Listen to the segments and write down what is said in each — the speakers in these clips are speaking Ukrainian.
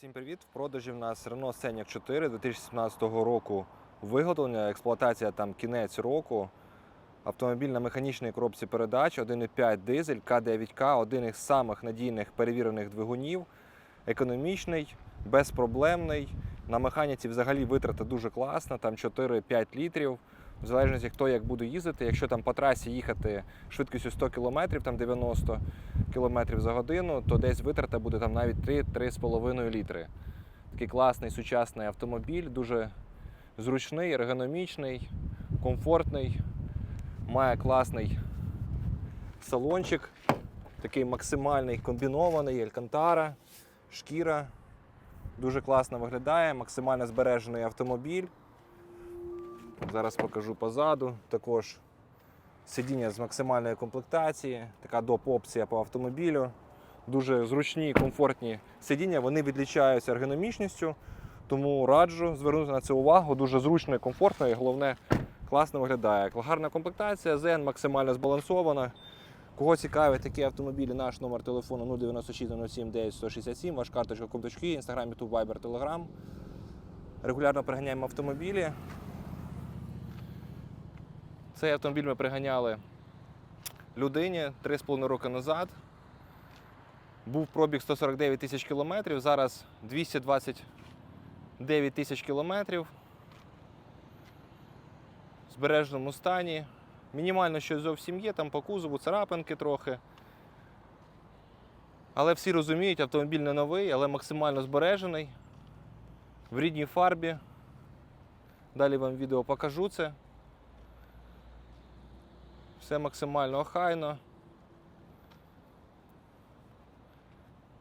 Всім привіт! В продажі в нас Renault Scenic 4 2017 року виготовлення, експлуатація там кінець року. Автомобіль на механічній коробці передач, 1,5 дизель, К9К, один із самих надійних перевірених двигунів, економічний, безпроблемний. На механіці взагалі витрата дуже класна, там 4-5 літрів. В залежності, хто як буде їздити. Якщо там по трасі їхати швидкістю 100 км, там 90 км за годину, то десь витрата буде там навіть 3-3,5 літри. Такий класний сучасний автомобіль, дуже зручний, ергономічний, комфортний, має класний салончик, такий максимальний комбінований, алькантара, шкіра. Дуже класно виглядає, максимально збережений автомобіль. Зараз покажу позаду. Також сидіння з максимальної комплектації, така доп-опція по автомобілю. Дуже зручні, комфортні сидіння, вони відлічаються ергономічністю, тому раджу звернути на це увагу. Дуже зручно і комфортно, і головне, класно виглядає. Гарна комплектація, ЗН максимально збалансована. Кого цікавить такі автомобілі, наш номер телефону 096 07 9167, ваш карточка комточки, інстаграм, ютуб, вайбер, телеграм. Регулярно приганяємо автомобілі. Цей автомобіль ми приганяли людині 3,5 роки назад. Був пробіг 149 тисяч кілометрів, зараз 229 тисяч кілометрів. В збереженому стані. Мінімально щось зовсім є, там по кузову, царапинки трохи. Але всі розуміють, автомобіль не новий, але максимально збережений. В рідній фарбі. Далі вам відео покажу це. Все максимально охайно.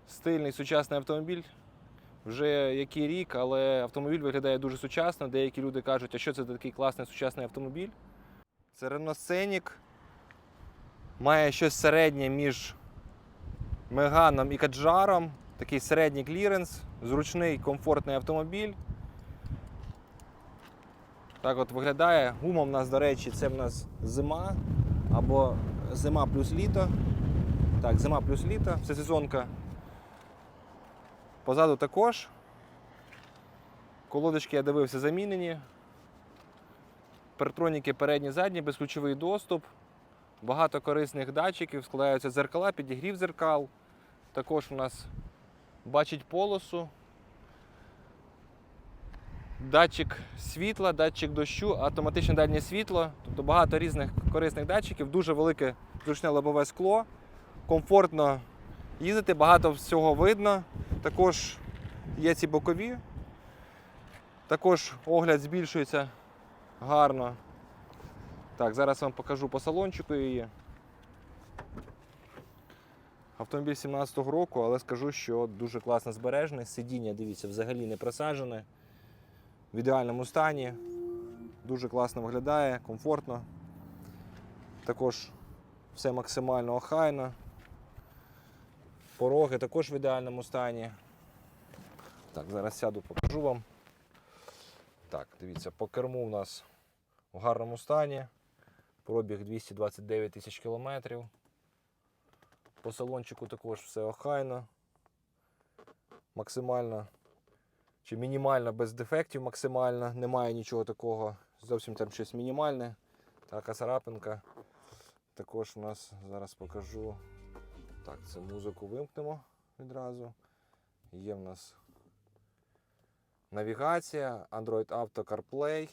Стильний сучасний автомобіль. Вже який рік, але автомобіль виглядає дуже сучасно. Деякі люди кажуть, а що це такий класний сучасний автомобіль? Це Renault Scenic. Має щось середнє між Меганом і Каджаром. Такий середній кліренс, зручний, комфортний автомобіль. Так от виглядає. Гума в нас, до речі, це в нас зима або зима плюс літо. Так, зима плюс літо, це сезонка. Позаду також. Колодочки я дивився замінені. Партроніки передні, задні, безключовий доступ. Багато корисних датчиків, складаються дзеркала, підігрів дзеркал. Також у нас бачить полосу. Датчик світла, датчик дощу, автоматичне дальнє світло, тобто багато різних корисних датчиків, дуже велике зручне лобове скло, комфортно їздити, багато всього видно. Також є ці бокові. Також огляд збільшується гарно. Так, зараз вам покажу по салончику її. Автомобіль 17-го року, але скажу, що дуже класно збережене. Сидіння, дивіться, взагалі не просаджене в ідеальному стані. Дуже класно виглядає, комфортно. Також все максимально охайно. Пороги також в ідеальному стані. Так, зараз сяду, покажу вам. Так, дивіться, по керму у нас в гарному стані. Пробіг 229 тисяч кілометрів. По салончику також все охайно. Максимально чи мінімально без дефектів максимально, немає нічого такого, зовсім там щось мінімальне. Така царапинка. Також у нас зараз покажу. Так, це музику вимкнемо відразу. Є в нас навігація, Android Auto CarPlay.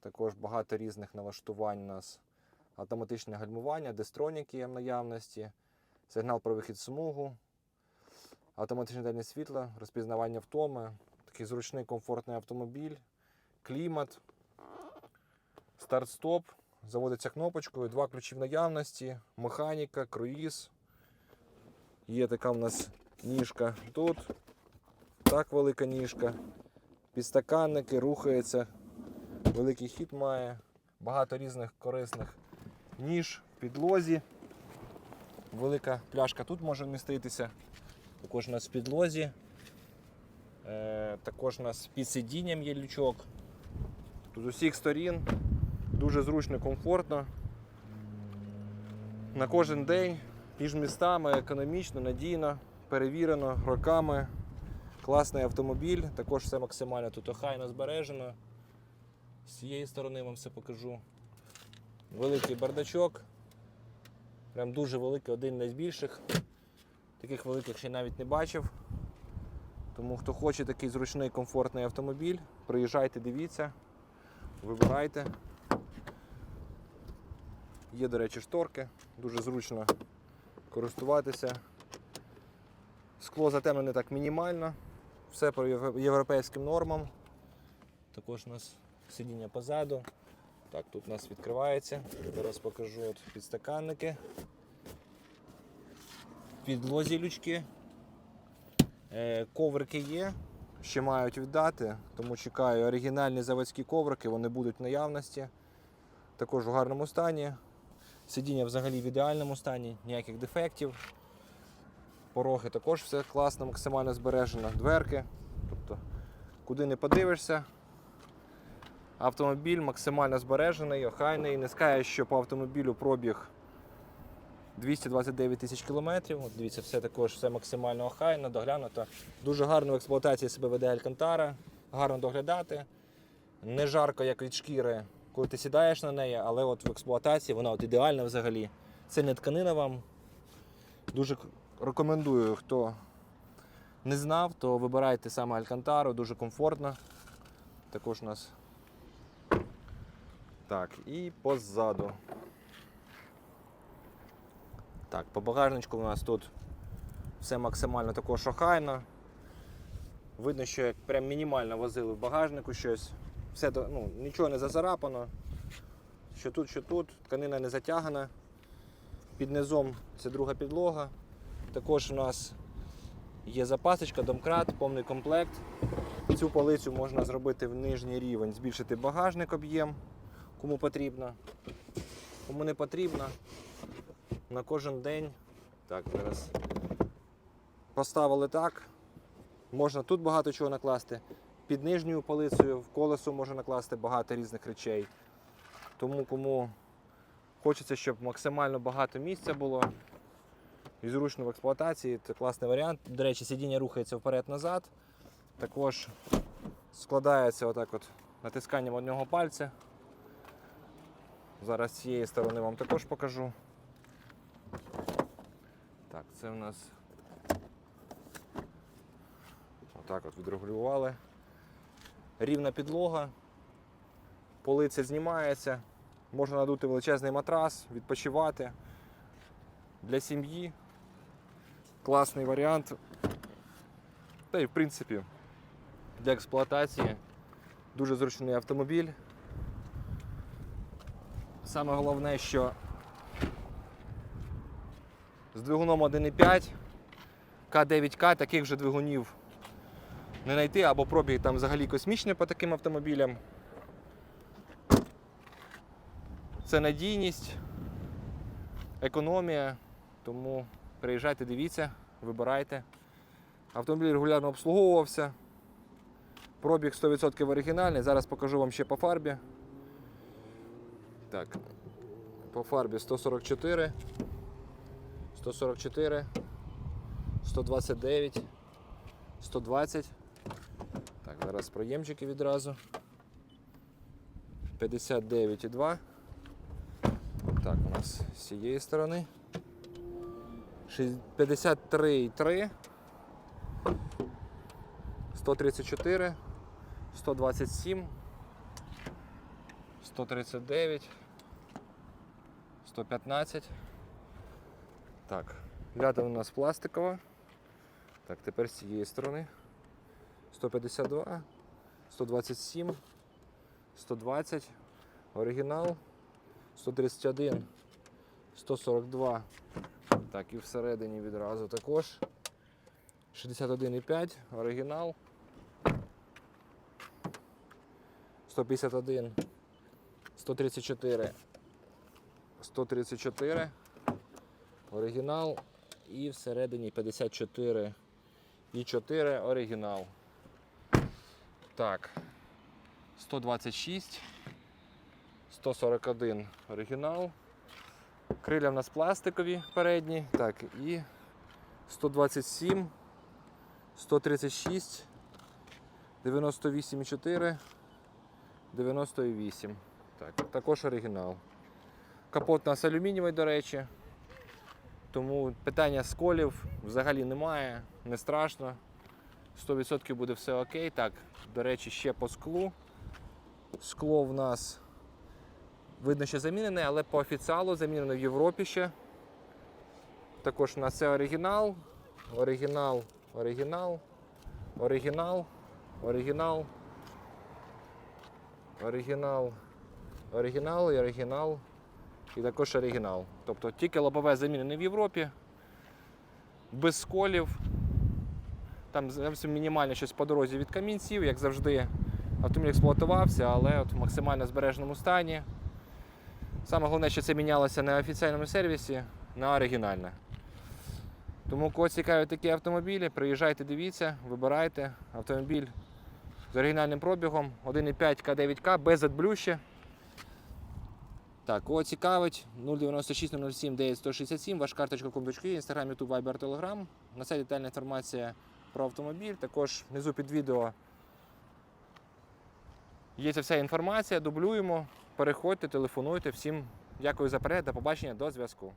Також багато різних налаштувань у нас. Автоматичне гальмування, дестроніки є в наявності, сигнал про вихід смугу, автоматичне дальнє світло, розпізнавання втоми, такий зручний комфортний автомобіль, клімат, старт-стоп, заводиться кнопочкою, два ключі в наявності, механіка, круїз. Є така в нас ніжка тут, так велика ніжка, підстаканники, рухається, великий хід має, багато різних корисних ніж в підлозі. Велика пляшка тут може вміститися. Також у нас в підлозі. Е, також у нас під сидінням є лючок. З усіх сторін дуже зручно, комфортно. На кожен день між містами економічно, надійно, перевірено роками. Класний автомобіль, також все максимально тут охайно збережено. З цієї сторони вам все покажу. Великий бардачок. Прям дуже великий, один з найбільших. Таких великих ще навіть не бачив. Тому хто хоче такий зручний комфортний автомобіль, приїжджайте, дивіться, вибирайте. Є, до речі, шторки, дуже зручно користуватися. Скло затемнене так мінімально, все по європейським нормам. Також у нас сидіння позаду. Так, тут у нас відкривається. Зараз покажу от підстаканники. Підлозі лючки. Е, Коврики є, ще мають віддати, тому чекаю оригінальні заводські коврики, вони будуть в наявності. Також у гарному стані. Сидіння взагалі в ідеальному стані, ніяких дефектів. Пороги також все класно, максимально збережено. Дверки. Тобто, куди не подивишся. Автомобіль максимально збережений, охайний. Не скажеш, що по автомобілю пробіг 229 тисяч кілометрів. Дивіться, все також все максимально охайно, доглянуто. Дуже гарно в експлуатації себе веде Алькантара, гарно доглядати. Не жарко, як від шкіри, коли ти сідаєш на неї, але от в експлуатації вона от ідеальна взагалі. Це не тканина вам. Дуже рекомендую, хто не знав, то вибирайте саме Алькантару, дуже комфортно. Також у нас. Так, і позаду. Так, по багажничку у нас тут все максимально також охайно. Видно, що як прям мінімально возили в багажнику щось. Все, ну, нічого не зацарапано. Що тут, що тут, тканина не затягана. Під низом це друга підлога. Також у нас є запасочка, домкрат, повний комплект. Цю полицю можна зробити в нижній рівень, збільшити багажник об'єм, кому потрібно. Кому не потрібно, на кожен день. Так, зараз поставили так. Можна тут багато чого накласти. Під нижньою полицею в колесо можна накласти багато різних речей. Тому кому хочеться, щоб максимально багато місця було і зручно в експлуатації, це класний варіант. До речі, сидіння рухається вперед-назад. Також складається отак от натисканням одного пальця. Зараз з цієї сторони вам також покажу. Так, це у нас отак от відрегулювали. Рівна підлога, полиця знімається, можна надути величезний матрас, відпочивати. Для сім'ї класний варіант. Та й в принципі для експлуатації дуже зручний автомобіль. Саме головне, що з двигуном 1.5 К9К таких же двигунів не знайти, або пробіг там взагалі космічний по таким автомобілям. Це надійність, економія, тому приїжджайте, дивіться, вибирайте. Автомобіль регулярно обслуговувався. Пробіг 100% оригінальний. Зараз покажу вам ще по фарбі. Так, по фарбі 144, 144, 129, 120. Так, зараз проємчики відразу. 59,2. Так, у нас з цієї сторони. Шість- 53,3. 134, 127, 139, 115. Так, ляда у нас пластикова. Так, тепер з цієї сторони. 152, 127, 120, оригінал, 131, 142. Так, і всередині відразу також. 61,5 оригінал. 151, 134, 134, оригінал і всередині 54 і 4 оригінал. Так, 126, 141 оригінал. Криля в нас пластикові передні. Так, і 127, 136, 98,4, 98. Так, також оригінал. Капот у нас алюмінієвий, до речі. Тому питання сколів взагалі немає, не страшно. 100% буде все окей. Так, до речі, ще по склу. Скло в нас видно, що замінене, але по офіціалу замінено в Європі ще. Також у нас це оригінал, оригінал, оригінал, оригінал, оригінал, оригінал, оригінал і оригінал. І також оригінал. Тобто тільки лобове замінене в Європі, без сколів. Там зовсім мінімально щось по дорозі від камінців, як завжди. Автомобіль експлуатувався, але от в максимально збереженому стані. Саме головне, що це мінялося на офіційному сервісі, на оригінальне. Тому кого цікавить такі автомобілі, приїжджайте, дивіться, вибирайте автомобіль з оригінальним пробігом 1,5 К9К без адблюща. Так, кого цікавить, 096 07 9167, ваш карточка комбочки, інстаграм, ютуб, вайбер, телеграм. На сайті детальна інформація про автомобіль. Також внизу під відео є ця вся інформація, дублюємо. Переходьте, телефонуйте. Всім дякую за перегляд, до побачення, до зв'язку.